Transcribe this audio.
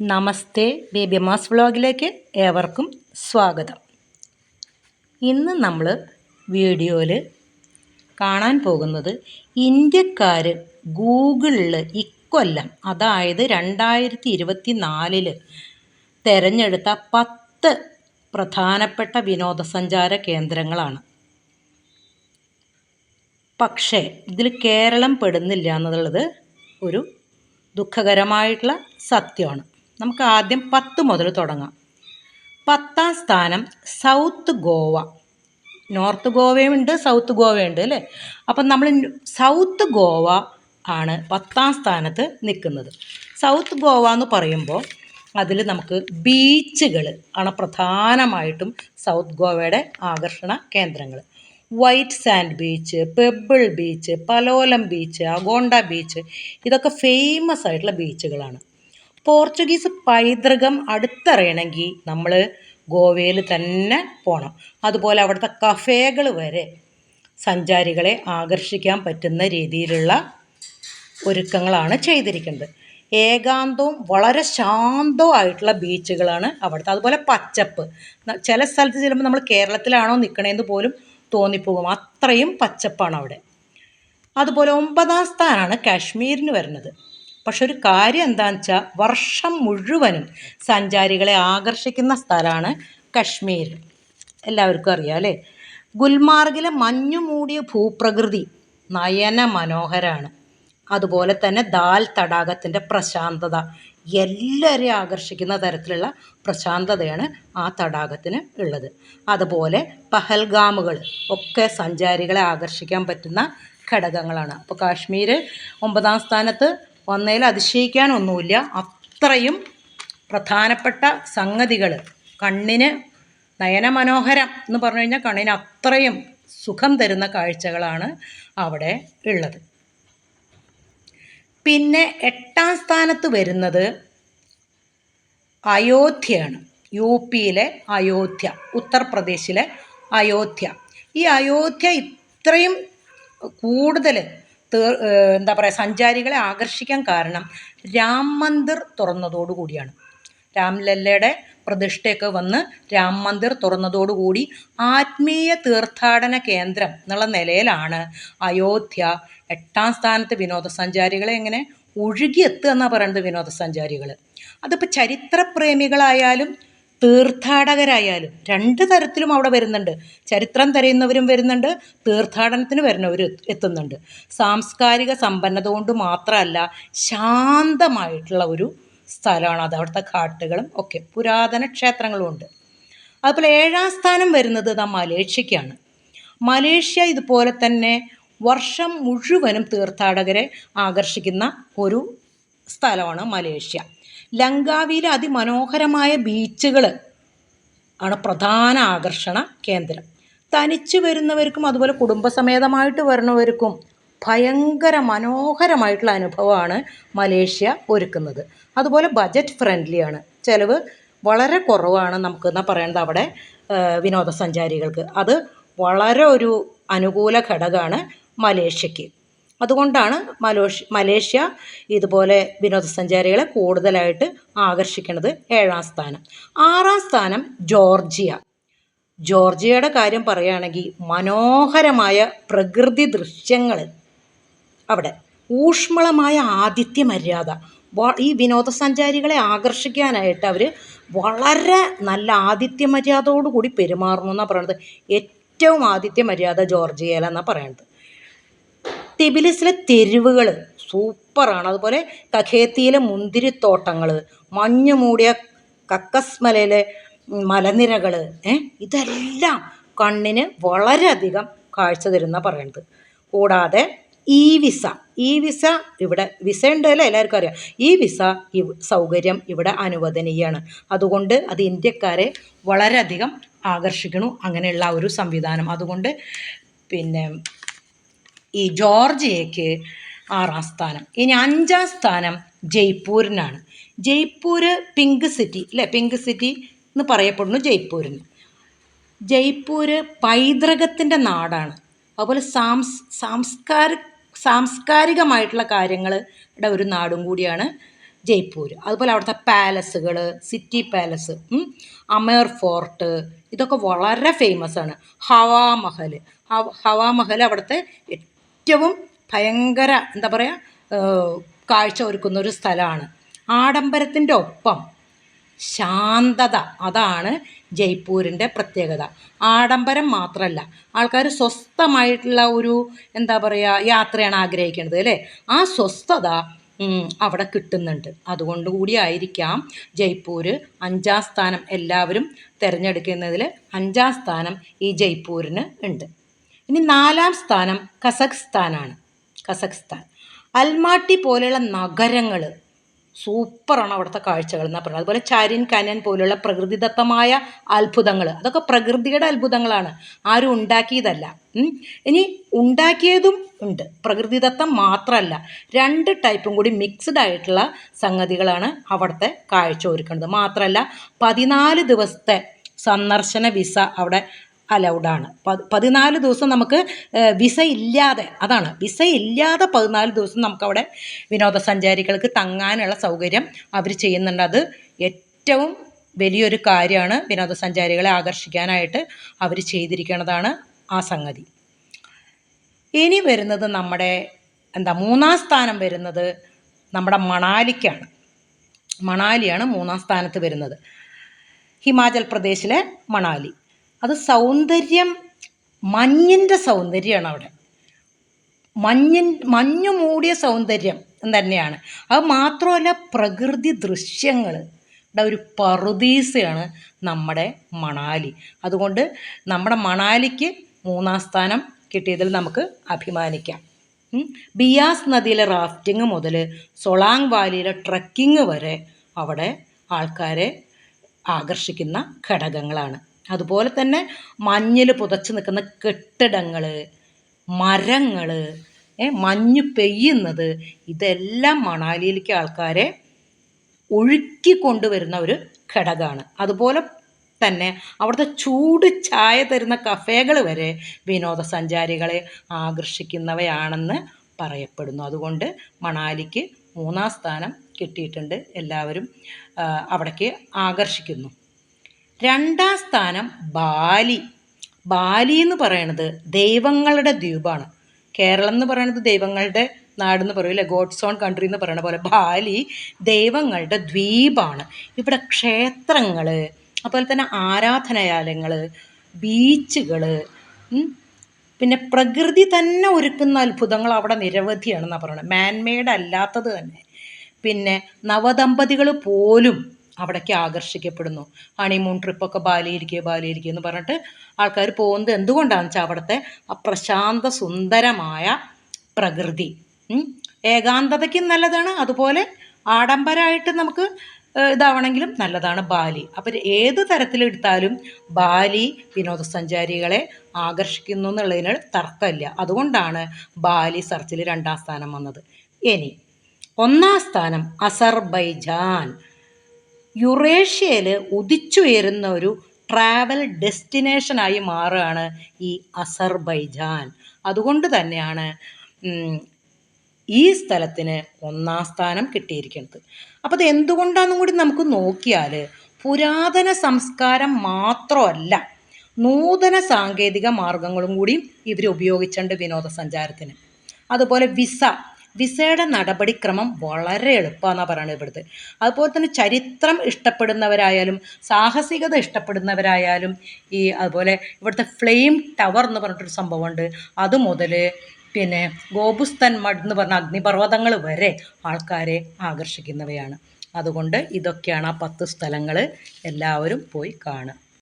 നമസ്തേ baby mass വ്ളോഗിലേക്ക് ഏവർക്കും സ്വാഗതം. ഇന്ന് നമ്മൾ വീഡിയോയിൽ കാണാൻ പോകുന്നത് ഇന്ത്യക്കാർ ഗൂഗിളിൽ ഇക്കൊല്ലം അതായത് രണ്ടായിരത്തി ഇരുപത്തി നാലിൽ തിരഞ്ഞെടുത്ത പത്ത് പ്രധാനപ്പെട്ട വിനോദസഞ്ചാര കേന്ദ്രങ്ങളാണ്. പക്ഷേ ഇതിൽ കേരളം പെടുന്നില്ല എന്നുള്ളത് ഒരു ദുഃഖകരമായിട്ടുള്ള സത്യമാണ്. നമുക്ക് ആദ്യം പത്ത് മുതൽ തുടങ്ങാം. പത്താം സ്ഥാനം സൗത്ത് ഗോവ. നോർത്ത് ഗോവയുണ്ട് സൗത്ത് ഗോവയുണ്ട് അല്ലേ? അപ്പം നമ്മൾ സൗത്ത് ഗോവ ആണ് പത്താം സ്ഥാനത്ത് നിൽക്കുന്നത്. സൗത്ത് ഗോവ എന്ന് പറയുമ്പോൾ അതിൽ നമുക്ക് ബീച്ചുകൾ ആണ് പ്രധാനമായിട്ടും സൗത്ത് ഗോവയുടെ ആകർഷണ കേന്ദ്രങ്ങൾ. White sand beach pebble beach Palolem beach Agonda beach ഇതൊക്കെ ഫേമസ് ആയിട്ടുള്ള ബീച്ചുകളാണ്. പോർച്ചുഗീസ് പൈതൃകം അടുത്തറിയണമെങ്കിൽ നമ്മൾ ഗോവയിൽ തന്നെ പോകണം അതുപോലെ അവിടുത്തെ കഫേകൾ വരെ സഞ്ചാരികളെ ആകർഷിക്കാൻ പറ്റുന്ന രീതിയിലുള്ള ഒരുക്കങ്ങളാണ് ചെയ്തിരിക്കുന്നത്. ഏകാന്തവും വളരെ ശാന്തവും ആയിട്ടുള്ള ബീച്ചുകളാണ് അവിടുത്തെ. അതുപോലെ പച്ചപ്പ്. ചില സ്ഥലത്ത് ചെല്ലുമ്പോൾ നമ്മൾ കേരളത്തിലാണോ നിൽക്കണേന്ന് പോലും തോന്നിപ്പോകും. അത്രയും പച്ചപ്പാണ് അവിടെ. അതുപോലെ ഒമ്പതാം സ്ഥാനമാണ് കാശ്മീരിന് വരുന്നത്. പക്ഷെ ഒരു കാര്യം എന്താണെന്ന് വെച്ചാൽ വർഷം മുഴുവനും സഞ്ചാരികളെ ആകർഷിക്കുന്ന സ്ഥലമാണ് കശ്മീർ. എല്ലാവർക്കും അറിയാം അല്ലേ? ഗുൽമാർഗിലെ മഞ്ഞു മൂടിയ ഭൂപ്രകൃതി നയന മനോഹരമാണ് അതുപോലെ തന്നെ ദാൽ തടാകത്തിന്റെ പ്രശാന്തത. എല്ലാവരെയും ആകർഷിക്കുന്ന തരത്തിലുള്ള പ്രശാന്തതയാണ് ആ തടാകത്തിന് ഉള്ളത്. അതുപോലെ പഹൽഗാമുകൾ ഒക്കെ സഞ്ചാരികളെ ആകർഷിക്കാൻ പറ്റുന്ന ഘടകങ്ങളാണ്. അപ്പോൾ കാശ്മീർ ഒമ്പതാം സ്ഥാനത്ത് വന്നതിൽ അതിശയിക്കാനൊന്നുമില്ല. അത്രയും പ്രധാനപ്പെട്ട സംഗതികൾ. കണ്ണിന് നയനമനോഹരം എന്ന് പറഞ്ഞു കഴിഞ്ഞാൽ കണ്ണിന് അത്രയും സുഖം തരുന്ന കാഴ്ചകളാണ് അവിടെ ഉള്ളത്. പിന്നെ എട്ടാം സ്ഥാനത്ത് വരുന്നത് അയോധ്യയാണ്. യു പിയിലെ അയോധ്യ ഉത്തർപ്രദേശിലെ അയോധ്യ. ഈ അയോധ്യ ഇത്രയും കൂടുതൽ എന്താ പറയുക സഞ്ചാരികളെ ആകർഷിക്കാൻ കാരണം രാം മന്ദിർ തുറന്നതോടുകൂടിയാണ് രാംലല്ലയുടെ പ്രതിഷ്ഠയൊക്കെ വന്ന് രാം മന്ദിർ തുറന്നതോടുകൂടി ആത്മീയ തീർത്ഥാടന കേന്ദ്രം എന്നുള്ള നിലയിലാണ് അയോധ്യ എട്ടാം സ്ഥാനത്ത് വിനോദസഞ്ചാരികളെ എങ്ങനെ ഒഴുകിയെത്തുക എന്നാണ് പറയുന്നത് വിനോദസഞ്ചാരികൾ അതിപ്പോൾ ചരിത്രപ്രേമികളായാലും തീർത്ഥാടകരായാലും രണ്ട് തരത്തിലും അവിടെ വരുന്നുണ്ട്. ചരിത്രം തിരയുന്നവരും വരുന്നുണ്ട് തീർത്ഥാടനത്തിന് വരുന്നവർ എത്തുന്നുണ്ട്. സാംസ്കാരിക സമ്പന്നത കൊണ്ട് മാത്രമല്ല ശാന്തമായിട്ടുള്ള ഒരു സ്ഥലമാണ് അത്. അവിടുത്തെ കാട്ടുകളും ഒക്കെ പുരാതന ക്ഷേത്രങ്ങളും ഉണ്ട്. അതുപോലെ ഏഴാം സ്ഥാനം വരുന്നത് നാം മലേഷ്യക്കാണ്. മലേഷ്യ ഇതുപോലെ തന്നെ വർഷം മുഴുവനും തീർത്ഥാടകരെ ആകർഷിക്കുന്ന ഒരു സ്ഥലമാണ് മലേഷ്യ. ലങ്കാവിയിലെ അതിമനോഹരമായ ബീച്ചുകൾ ആണ് പ്രധാന ആകർഷണ കേന്ദ്രം. തനിച്ച് വരുന്നവർക്കും അതുപോലെ കുടുംബസമേതമായിട്ട് വരുന്നവർക്കും ഭയങ്കര മനോഹരമായിട്ടുള്ള അനുഭവമാണ് മലേഷ്യ ഒരുക്കുന്നത്. അതുപോലെ ബജറ്റ് ഫ്രണ്ട്ലിയാണ് ചിലവ് വളരെ കുറവാണ് നമുക്ക് എന്നാൽ പറയുന്നത് അവിടെ വിനോദസഞ്ചാരികൾക്ക്. അത് വളരെ ഒരു അനുകൂല ഘടകമാണ് മലേഷ്യക്ക്. അതുകൊണ്ടാണ് മലോഷ് മലേഷ്യ ഇതുപോലെ വിനോദസഞ്ചാരികളെ കൂടുതലായിട്ട് ആകർഷിക്കുന്നത് ഏഴാം സ്ഥാനം. ആറാം സ്ഥാനം ജോർജിയ. ജോർജിയയുടെ കാര്യം പറയുകയാണെങ്കിൽ മനോഹരമായ പ്രകൃതി ദൃശ്യങ്ങൾ അവിടെ. ഊഷ്മളമായ ആതിഥ്യ മര്യാദ. ഈ വിനോദസഞ്ചാരികളെ ആകർഷിക്കാനായിട്ട് അവർ വളരെ നല്ല ആതിഥ്യ മര്യാദയോടുകൂടി പെരുമാറുന്നു എന്നാണ് പറയുന്നത് ഏറ്റവും ആതിഥ്യ മര്യാദ ജോർജിയയിലെന്നാണ് പറയുന്നത് ടിബിലിസിലെ തെരുവുകൾ സൂപ്പറാണ്. അതുപോലെ കഖേത്തിയിലെ മുന്തിരിത്തോട്ടങ്ങൾ മഞ്ഞ് മൂടിയ കക്കസ് മലയിലെ മലനിരകൾ ഇതെല്ലാം കണ്ണിന് വളരെയധികം കാഴ്ച തരുന്ന പറയണത്. കൂടാതെ ഇ വിസ ഇ വിസ ഇവിടെ വിസ ഉണ്ടല്ലോ എല്ലാവർക്കും അറിയാം. ഈ വിസ ഈ സൗകര്യം ഇവിടെ അനുവദനീയമാണ് അതുകൊണ്ട് അത് ഇന്ത്യക്കാരെ വളരെയധികം ആകർഷിക്കണു. അങ്ങനെയുള്ള ഒരു സംവിധാനം. അതുകൊണ്ട് പിന്നെ ഈ ജോർജിയയ്ക്ക് ആറാം സ്ഥാനം. ഇനി അഞ്ചാം സ്ഥാനം ജയ്പൂരിനാണ്. ജയ്പൂർ പിങ്ക് സിറ്റി അല്ലേ? പിങ്ക് സിറ്റി എന്ന് പറയപ്പെടുന്നു ജയ്പൂരിന്. ജയ്പൂർ പൈതൃകത്തിന്റെ നാടാണ്. അതുപോലെ സാംസ് സാംസ്കാര സാംസ്കാരികമായിട്ടുള്ള കാര്യങ്ങളുടെ ഒരു നാടും കൂടിയാണ് ജയ്പൂർ അതുപോലെ അവിടുത്തെ പാലസുകൾ സിറ്റി പാലസ് അമേർ ഫോർട്ട് ഇതൊക്കെ വളരെ ഫേമസ് ആണ്. ഹവാ ഹവാമഹൽ ഹവാ മഹൽ അവിടുത്തെ ഏറ്റവും ഭയങ്കര എന്താ പറയുക കാഴ്ച ഒരുക്കുന്ന ഒരു സ്ഥലമാണ്. ആഡംബരത്തിന്റെ ഒപ്പം ശാന്തത അതാണ് ജയ്പൂരിന്റെ പ്രത്യേകത. ആഡംബരം മാത്രമല്ല ആൾക്കാർ സ്വസ്ഥമായിട്ടുള്ള ഒരു എന്താ പറയുക യാത്രയാണ് ആഗ്രഹിക്കുന്നത് അല്ലേ? ആ സ്വസ്ഥത അവിടെ കിട്ടുന്നുണ്ട്. അതുകൊണ്ട് കൂടി ആയിരിക്കാം ജയ്പൂർ അഞ്ചാം സ്ഥാനം എല്ലാവരും തിരഞ്ഞെടുക്കുന്നതിൽ അഞ്ചാം സ്ഥാനം ഈ ജയ്പൂരിന് ഉണ്ട്. ഇനി നാലാം സ്ഥാനം കസഖ്സ്ഥാനാണ്. കസഖ്സ്ഥാൻ. അൽമാട്ടി പോലെയുള്ള നഗരങ്ങൾ സൂപ്പറാണ് അവിടുത്തെ കാഴ്ചകൾ എന്നാണ് പറയുന്നത് അതുപോലെ ചാരിൻ കനൻ പോലെയുള്ള പ്രകൃതിദത്തമായ അത്ഭുതങ്ങൾ അതൊക്കെ പ്രകൃതിയുടെ അത്ഭുതങ്ങളാണ്. ആരും ഉണ്ടാക്കിയതല്ല. ഇനി ഉണ്ടാക്കിയതും ഉണ്ട്. പ്രകൃതിദത്തം മാത്രമല്ല രണ്ട് ടൈപ്പും കൂടി മിക്സ്ഡ് ആയിട്ടുള്ള സംഗതികളാണ് അവിടുത്തെ കാഴ്ച ഒരുക്കുന്നത്. മാത്രമല്ല പതിനാല് ദിവസത്തെ സന്ദർശന വിസ അവിടെ അലൗഡാണ് പതിനാല് ദിവസം നമുക്ക് വിസ ഇല്ലാതെ അതാണ്. വിസ ഇല്ലാതെ പതിനാല് ദിവസം നമുക്കവിടെ വിനോദസഞ്ചാരികൾക്ക് തങ്ങാനുള്ള സൗകര്യം അവർ ചെയ്യുന്നുണ്ട്. അത് ഏറ്റവും വലിയൊരു കാര്യമാണ് വിനോദസഞ്ചാരികളെ ആകർഷിക്കാനായിട്ട് അവർ ചെയ്തിരിക്കുന്നതാണ് ആ സംഗതി. ഇനി വരുന്നത് നമ്മുടെ എന്താ മൂന്നാം സ്ഥാനം വരുന്നത് നമ്മുടെ മണാലിക്കാണ്. മണാലിയാണ് മൂന്നാം സ്ഥാനത്ത് വരുന്നത്. ഹിമാചൽ പ്രദേശിലെ മണാലി. അത് സൗന്ദര്യം മഞ്ഞിന്റെ സൗന്ദര്യമാണ് അവിടെ. മഞ്ഞിൻ മഞ്ഞു മൂടിയ സൗന്ദര്യം തന്നെയാണ്. അത് മാത്രമല്ല പ്രകൃതി ദൃശ്യങ്ങൾ ഒരു പറുദീസയാണ് നമ്മുടെ മണാലി. അതുകൊണ്ട് നമ്മുടെ മണാലിക്ക് മൂന്നാം സ്ഥാനം കിട്ടിയതിൽ നമുക്ക് അഭിമാനിക്കാം. ബിയാസ് നദിയിലെ റാഫ്റ്റിംഗ് മുതൽ സൊളാങ് വാലിയിലെ ട്രക്കിംഗ് വരെ അവിടെ ആൾക്കാരെ ആകർഷിക്കുന്ന ഘടകങ്ങളാണ്. അതുപോലെ തന്നെ മഞ്ഞിൽ പുതച്ച് നിൽക്കുന്ന കെട്ടിടങ്ങൾ മരങ്ങൾ മഞ്ഞ് പെയ്യുന്നത് ഇതെല്ലാം മണാലിയിലേക്ക് ആൾക്കാരെ ഒഴുക്കി കൊണ്ടുവരുന്ന ഒരു ഘടകമാണ്. അതുപോലെ തന്നെ അവിടുത്തെ ചൂട് ചായ തരുന്ന കഫേകൾ വരെ വിനോദസഞ്ചാരികളെ ആകർഷിക്കുന്നവയാണെന്ന് പറയപ്പെടുന്നു. അതുകൊണ്ട് മണാലിക്ക് മൂന്നാം സ്ഥാനം കിട്ടിയിട്ടുണ്ട്. എല്ലാവരും അവിടേക്ക് ആകർഷിക്കുന്നു. രണ്ടാം സ്ഥാനം ബാലി. ബാലി എന്ന് പറയണത് ദൈവങ്ങളുടെ ദ്വീപാണ്. കേരളം എന്ന് പറയുന്നത് ദൈവങ്ങളുടെ നാടെന്ന് പറയില്ലേ ഗോഡ്സ് ഓൺ കൺട്രി എന്ന് പറയുന്ന പോലെ ബാലി ദൈവങ്ങളുടെ ദ്വീപാണ്. ഇവിടെ ക്ഷേത്രങ്ങൾ അതുപോലെ തന്നെ ആരാധനാലയങ്ങൾ ബീച്ചുകൾ പിന്നെ പ്രകൃതി തന്നെ ഒരുക്കുന്ന അത്ഭുതങ്ങൾ അവിടെ നിരവധിയാണെന്നാണ് പറയുന്നത് മാൻമെയ്ഡ് അല്ലാത്തത് തന്നെ. പിന്നെ നവദമ്പതികൾ പോലും അവിടേക്ക് ആകർഷിക്കപ്പെടുന്നു. ഹണിമൂൺ ട്രിപ്പൊക്കെ ബാലിയിരിക്കുക ബാലിയിരിക്കുക എന്ന് പറഞ്ഞിട്ട് ആൾക്കാർ പോകുന്നത് എന്തുകൊണ്ടാണെന്ന് വെച്ചാൽ അവിടുത്തെ ആ പ്രശാന്ത സുന്ദരമായ പ്രകൃതി. ഏകാന്തതയ്ക്കും നല്ലതാണ്. അതുപോലെ ആഡംബരമായിട്ട് നമുക്ക് ഇതാവണമെങ്കിലും നല്ലതാണ് ബാലി. അപ്പം ഏത് തരത്തിലെടുത്താലും ബാലി വിനോദസഞ്ചാരികളെ ആകർഷിക്കുന്നു എന്നുള്ളതിന് തർക്കമില്ല. അതുകൊണ്ടാണ് ബാലി സർച്ചിൽ രണ്ടാം സ്ഥാനം വന്നത്. ഇനി ഒന്നാം സ്ഥാനം അസർബൈജാൻ. യുറേഷ്യയിൽ ഉദിച്ചുയരുന്ന ഒരു ട്രാവൽ ഡെസ്റ്റിനേഷനായി മാറുകയാണ് ഈ അസർബൈജാൻ. അതുകൊണ്ട് തന്നെയാണ് ഈ സ്ഥലത്തിന് ഒന്നാം സ്ഥാനം കിട്ടിയിരിക്കുന്നത്. അപ്പോൾ അത് എന്തുകൊണ്ടാണെന്നും കൂടി നമുക്ക് നോക്കിയാൽ പുരാതന സംസ്കാരം മാത്രമല്ല നൂതന സാങ്കേതിക മാർഗങ്ങളും കൂടി ഇവർ ഉപയോഗിച്ചിട്ടുണ്ട് വിനോദസഞ്ചാരത്തിന്. അതുപോലെ വിസ വിസയുടെ നടപടിക്രമം വളരെ എളുപ്പമാണെന്നാണ് പറയുന്നത് ഇവിടുത്തെ. അതുപോലെ തന്നെ ചരിത്രം ഇഷ്ടപ്പെടുന്നവരായാലും സാഹസികത ഇഷ്ടപ്പെടുന്നവരായാലും ഈ അതുപോലെ ഇവിടുത്തെ ഫ്ലെയിം ടവർ എന്ന് പറഞ്ഞിട്ടൊരു സംഭവമുണ്ട്. അത് മുതൽ പിന്നെ ഗോപുസ്തൻ മഡ് എന്ന് പറഞ്ഞ അഗ്നിപർവതങ്ങൾ വരെ ആൾക്കാരെ ആകർഷിക്കുന്നവയാണ്. അതുകൊണ്ട് ഇതൊക്കെയാണ് ആ പത്ത് സ്ഥലങ്ങൾ എല്ലാവരും പോയി കാണുക.